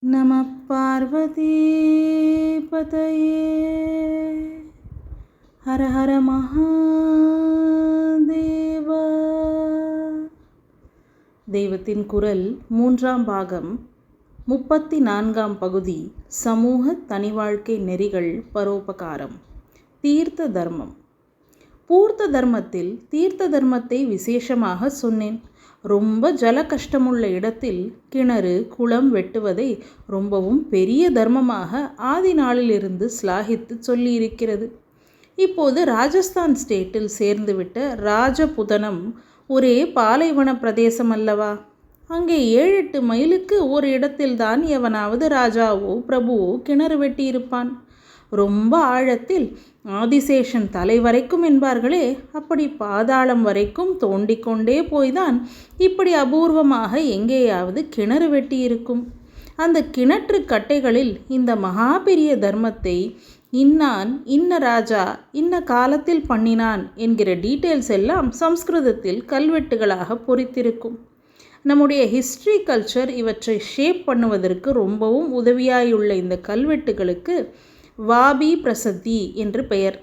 நம பார்வதி பதையே. ஹர ஹர மகாதேவ. தெய்வத்தின் குரல் மூன்றாம் பாகம் முப்பத்தி நான்காம் பகுதி சமூக தனிவாழ்க்கை நெறிகள் பரோபகாரம் தீர்த்த தர்மம். பூர்த்த தர்மத்தில் தீர்த்த தர்மத்தை விசேஷமாக சொன்னேன். ரொம்ப ஜல கஷ்டமுள்ள இடத்தில் கிணறு குளம் வெட்டுவதை ரொம்பவும் பெரிய தர்மமாக ஆதி நாளிலிருந்து ஸ்லாகித்து சொல்லியிருக்கிறது. இப்போது ராஜஸ்தான் ஸ்டேட்டில் சேர்ந்துவிட்ட ராஜபுதனம் ஒரே பாலைவன பிரதேசம் அல்லவா? அங்கே ஏழு எட்டு மைலுக்கு ஒரு இடத்தில்தான் எவனாவது ராஜாவோ பிரபுவோ கிணறு வெட்டியிருப்பான். ரொம்ப ஆழத்தில் ஆதிசேஷன் தலை வரைக்கும் என்பார்களே அப்படி பாதாளம் வரைக்கும் தோண்டிக்கொண்டே போய்தான் இப்படி அபூர்வமாக எங்கேயாவது கிணறு வெட்டியிருக்கும். அந்த கிணற்று கட்டைகளில் இந்த மகா பெரிய தர்மத்தை இன்னான் இன்ன ராஜா இன்ன காலத்தில் பண்ணினான் என்கிற டீட்டெயில்ஸ் எல்லாம் சம்ஸ்கிருதத்தில் கல்வெட்டுகளாக பொறித்திருக்கும். நம்முடைய ஹிஸ்ட்ரி கல்ச்சர் இவற்றை ஷேப் பண்ணுவதற்கு ரொம்பவும் உதவியாயுள்ள இந்த கல்வெட்டுகளுக்கு வாபி பிரசத்தி என்று பெயர்.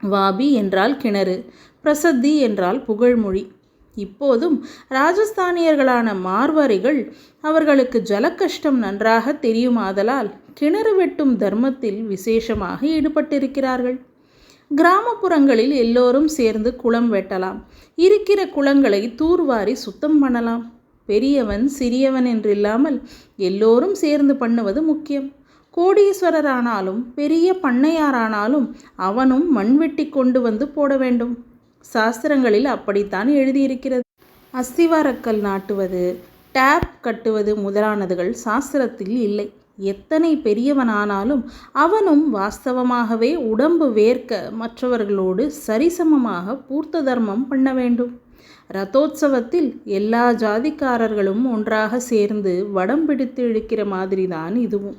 வாபி என்றால் கிணறு பிரசத்தி என்றால் புகழ்மொழி. இப்போதும் ராஜஸ்தானியர்களான மார்வாரிகள் அவர்களுக்கு ஜலக்கஷ்டம் நன்றாக தெரியுமாதலால் கிணறு வெட்டும் தர்மத்தில் விசேஷமாக ஈடுபட்டிருக்கிறார்கள். கிராமப்புறங்களில் எல்லோரும் சேர்ந்து குளம் வெட்டலாம். இருக்கிற குளங்களை தூர்வாரி சுத்தம் பண்ணலாம். பெரியவன் சிறியவன் என்றில்லாமல் எல்லோரும் சேர்ந்து பண்ணுவது முக்கியம். கோடீஸ்வரரானாலும் பெரிய பண்ணையாரானாலும் அவனும் மண்வெட்டி கொண்டு வந்து போட வேண்டும். சாஸ்திரங்களில் அப்படித்தான் எழுதியிருக்கிறது. அஸ்திவாரக்கல் நாட்டுவது டேப் கட்டுவது முதலானதுகள் சாஸ்திரத்தில் இல்லை. எத்தனை பெரியவனானாலும் அவனும் வாஸ்தவமாகவே உடம்பு வேர்க்க மற்றவர்களோடு சரிசமமாக பூர்த்த தர்மம் பண்ண வேண்டும். ரதோத்சவத்தில் எல்லா ஜாதிக்காரர்களும் ஒன்றாக சேர்ந்து வடம் பிடித்து இழுக்கிற மாதிரி தான் இதுவும்.